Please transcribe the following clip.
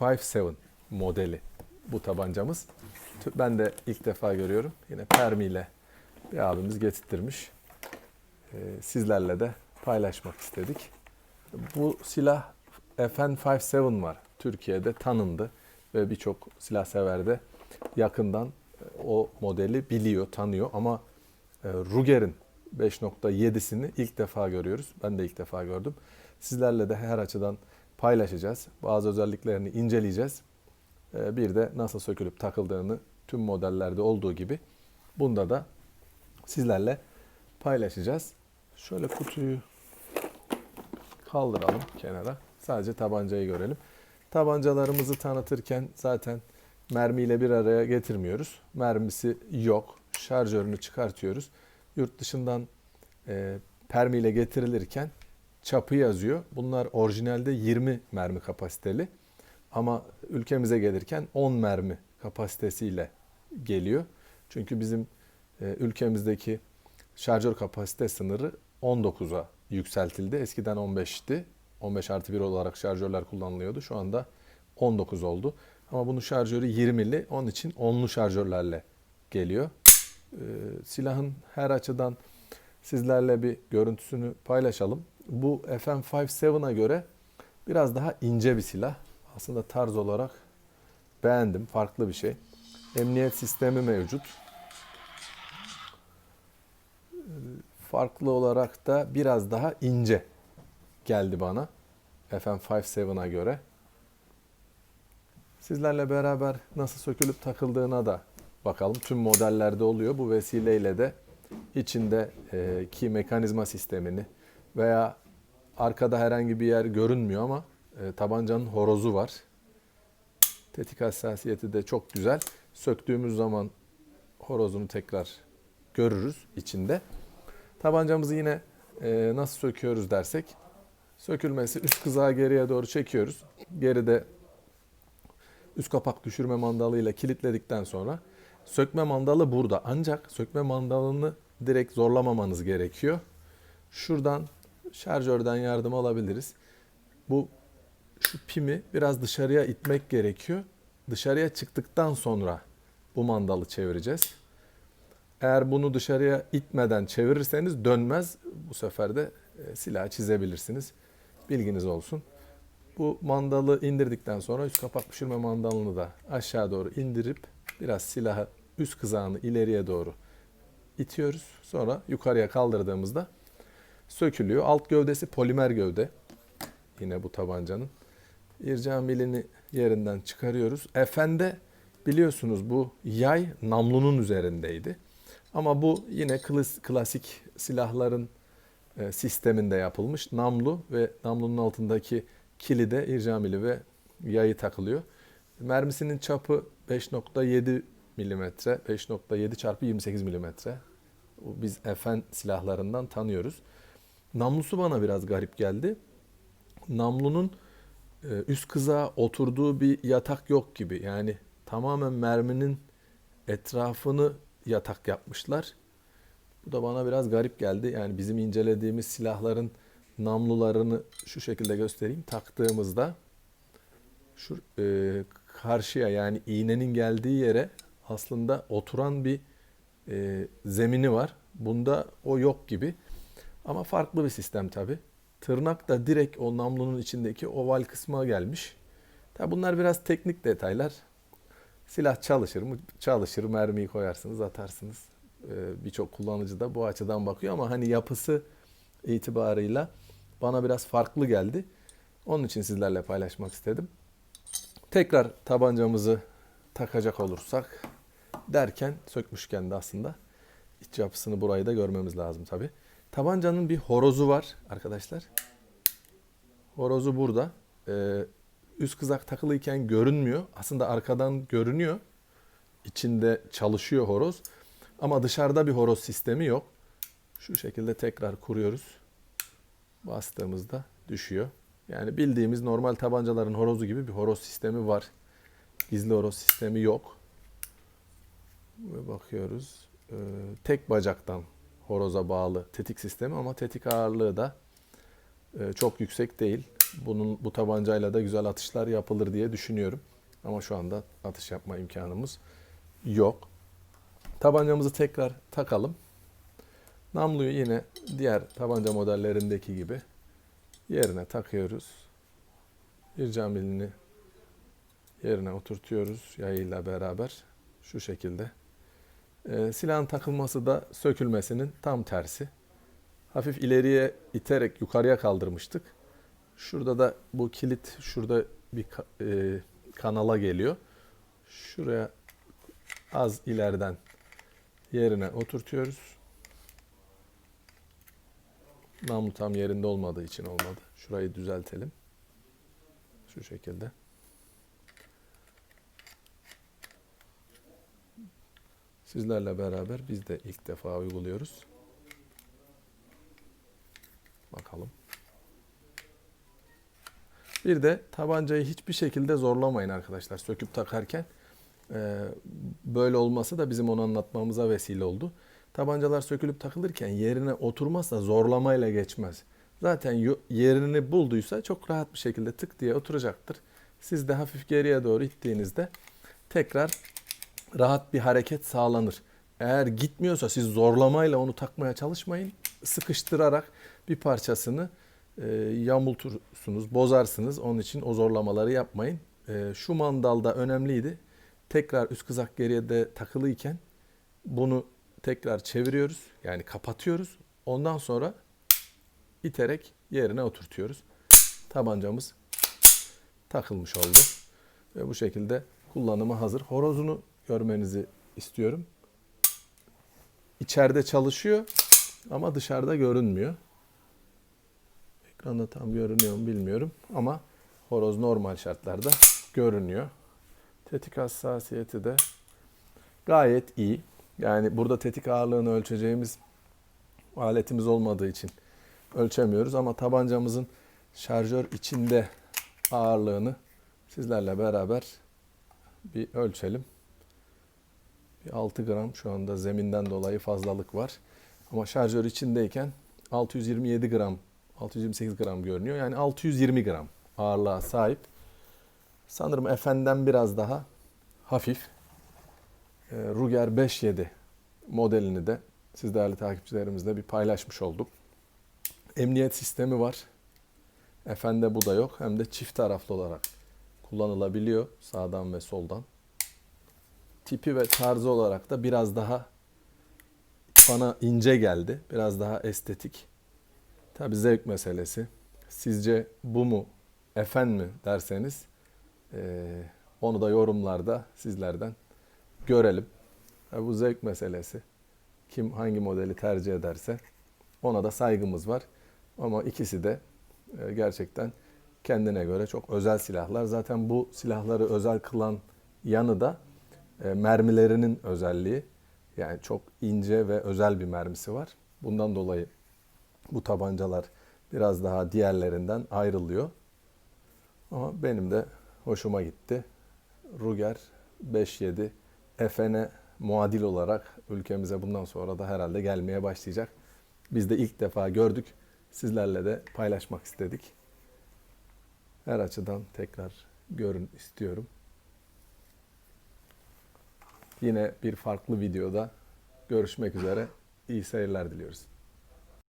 FM57 modeli bu tabancamız. Ben de ilk defa görüyorum. Yine Permi ile bir abimiz getirttirmiş. Ee, sizlerle de paylaşmak istedik. Bu silah FN57 var. Türkiye'de tanındı ve birçok silah sever de yakından e, o modeli biliyor, tanıyor ama e, Ruger'in 5.7'sini ilk defa görüyoruz. Ben de ilk defa gördüm. Sizlerle de her açıdan paylaşacağız. Bazı özelliklerini inceleyeceğiz. E, Bir de nasıl sökülüp takıldığını tüm modellerde olduğu gibi bunda da sizlerle paylaşacağız. Şöyle kutuyu kaldıralım kenara. Sadece tabancayı görelim. Tabancalarımızı tanıtırken zaten mermiyle bir araya getirmiyoruz. Mermisi yok. Şarjörünü çıkartıyoruz. Yurt dışından e, permiyle getirilirken çapı yazıyor. Bunlar orijinalde 20 mermi kapasiteli. Ama ülkemize gelirken 10 mermi kapasitesiyle geliyor. Çünkü bizim e, ülkemizdeki şarjör kapasite sınırı 19'a yükseltildi. Eskiden 15'ti. 15 artı 1 olarak şarjörler kullanılıyordu. Şu anda 19 oldu. Ama bunun şarjörü 20'li. Onun için 10'lu şarjörlerle geliyor. Ee, silahın her açıdan sizlerle bir görüntüsünü paylaşalım. Bu FM57'a göre biraz daha ince bir silah. Aslında tarz olarak beğendim. Farklı bir şey. Emniyet sistemi mevcut. Ee, Farklı olarak da biraz daha ince geldi bana. FM57'a göre. Sizlerle beraber nasıl sökülüp takıldığına da bakalım. Tüm modellerde oluyor. Bu vesileyle de içinde e, mekanizma sistemini veya arkada herhangi bir yer görünmüyor ama e, tabancanın horozu var. Tetik hassasiyeti de çok güzel. Söktüğümüz zaman horozunu tekrar görürüz içinde. Tabancamızı yine e, nasıl söküyoruz dersek sökülmesi üst kızağı geriye doğru çekiyoruz. Geride üst kapak düşürme mandalıyla kilitledikten sonra sökme mandalı burada. Ancak sökme mandalını direkt zorlamamanız gerekiyor. Şuradan şarjörden yardım alabiliriz. Bu şu pimi biraz dışarıya itmek gerekiyor. Dışarıya çıktıktan sonra bu mandalı çevireceğiz. Eğer bunu dışarıya itmeden çevirirseniz dönmez. Bu sefer de e, silahı çizebilirsiniz. Bilginiz olsun. Bu mandalı indirdikten sonra üst kapak pişirme mandalını da aşağı doğru indirip biraz silahı üst kızağını ileriye doğru itiyoruz. Sonra yukarıya kaldırdığımızda sökülüyor. Alt gövdesi polimer gövde. Yine bu tabancanın. İrca milini yerinden çıkarıyoruz. Efende biliyorsunuz bu yay namlunun üzerindeydi. Ama bu yine klas- klasik silahların e, sisteminde yapılmış. Namlu ve namlunun altındaki kilide ircamili ve yayı takılıyor. Mermisinin çapı 5.7 milimetre, 5.7 çarpı 28 milimetre. Biz FN silahlarından tanıyoruz. Namlusu bana biraz garip geldi. Namlunun e, üst kızağa oturduğu bir yatak yok gibi. Yani tamamen merminin etrafını yatak yapmışlar. Bu da bana biraz garip geldi. Yani bizim incelediğimiz silahların namlularını şu şekilde göstereyim. Taktığımızda şu e, karşıya yani iğnenin geldiği yere aslında oturan bir e, zemini var. Bunda o yok gibi. Ama farklı bir sistem tabi. Tırnak da direkt o namlunun içindeki oval kısma gelmiş. Tabi bunlar biraz teknik detaylar. Silah çalışır mı? Çalışır. Mermiyi koyarsınız, atarsınız. Ee, Birçok kullanıcı da bu açıdan bakıyor ama hani yapısı itibarıyla bana biraz farklı geldi. Onun için sizlerle paylaşmak istedim. Tekrar tabancamızı takacak olursak derken sökmüşken de aslında iç yapısını burayı da görmemiz lazım tabi. Tabancanın bir horozu var arkadaşlar. Horozu burada. Ee, üst kızak takılıyken görünmüyor. Aslında arkadan görünüyor. İçinde çalışıyor horoz. Ama dışarıda bir horoz sistemi yok. Şu şekilde tekrar kuruyoruz. Bastığımızda düşüyor. Yani bildiğimiz normal tabancaların horozu gibi bir horoz sistemi var. Gizli horoz sistemi yok. Ve bakıyoruz. Ee, tek bacaktan horoza bağlı tetik sistemi ama tetik ağırlığı da e, çok yüksek değil. bunun bu tabancayla da güzel atışlar yapılır diye düşünüyorum. Ama şu anda atış yapma imkanımız yok. Tabancamızı tekrar takalım. Namluyu yine diğer tabanca modellerindeki gibi yerine takıyoruz. Bir camilini yerine oturtuyoruz yayıyla beraber şu şekilde. Ee, silahın takılması da sökülmesinin tam tersi. Hafif ileriye iterek yukarıya kaldırmıştık. Şurada da bu kilit şurada bir e, kanala geliyor. Şuraya az ileriden yerine oturtuyoruz. Namlu tam yerinde olmadığı için olmadı. Şurayı düzeltelim. Şu şekilde. Sizlerle beraber biz de ilk defa uyguluyoruz. Bakalım. Bir de tabancayı hiçbir şekilde zorlamayın arkadaşlar söküp takarken. Ee, böyle olması da bizim onu anlatmamıza vesile oldu. Tabancalar sökülüp takılırken yerine oturmazsa zorlamayla geçmez. Zaten yerini bulduysa çok rahat bir şekilde tık diye oturacaktır. Siz de hafif geriye doğru ittiğinizde tekrar rahat bir hareket sağlanır. Eğer gitmiyorsa siz zorlamayla onu takmaya çalışmayın. Sıkıştırarak bir parçasını e, yamultursunuz, bozarsınız. Onun için o zorlamaları yapmayın. E, şu mandalda önemliydi. Tekrar üst kızak geriye de takılıyken bunu tekrar çeviriyoruz. Yani kapatıyoruz. Ondan sonra iterek yerine oturtuyoruz. Tabancamız takılmış oldu. Ve bu şekilde kullanıma hazır. Horozunu görmenizi istiyorum. İçeride çalışıyor ama dışarıda görünmüyor. Ekranda tam görünüyor mu bilmiyorum ama horoz normal şartlarda görünüyor. Tetik hassasiyeti de gayet iyi. Yani burada tetik ağırlığını ölçeceğimiz aletimiz olmadığı için ölçemiyoruz ama tabancamızın şarjör içinde ağırlığını sizlerle beraber bir ölçelim. Bir 6 gram şu anda zeminden dolayı fazlalık var. Ama şarjör içindeyken 627 gram, 628 gram görünüyor. Yani 620 gram ağırlığa sahip. Sanırım Efendi'den biraz daha hafif. E, Ruger 5.7 modelini de siz değerli takipçilerimizle bir paylaşmış olduk. Emniyet sistemi var. Efendi bu da yok. Hem de çift taraflı olarak kullanılabiliyor sağdan ve soldan. Tipi ve tarzı olarak da biraz daha bana ince geldi. Biraz daha estetik. Tabi zevk meselesi. Sizce bu mu, efen mi derseniz eee, onu da yorumlarda sizlerden görelim. Ha, bu zevk meselesi. Kim hangi modeli tercih ederse ona da saygımız var. Ama ikisi de gerçekten kendine göre çok özel silahlar. Zaten bu silahları özel kılan yanı da e, mermilerinin özelliği. Yani çok ince ve özel bir mermisi var. Bundan dolayı bu tabancalar biraz daha diğerlerinden ayrılıyor. Ama benim de hoşuma gitti. Ruger 5.7 FN muadil olarak ülkemize bundan sonra da herhalde gelmeye başlayacak. Biz de ilk defa gördük. Sizlerle de paylaşmak istedik. Her açıdan tekrar görün istiyorum. Yine bir farklı videoda görüşmek üzere. İyi seyirler diliyoruz.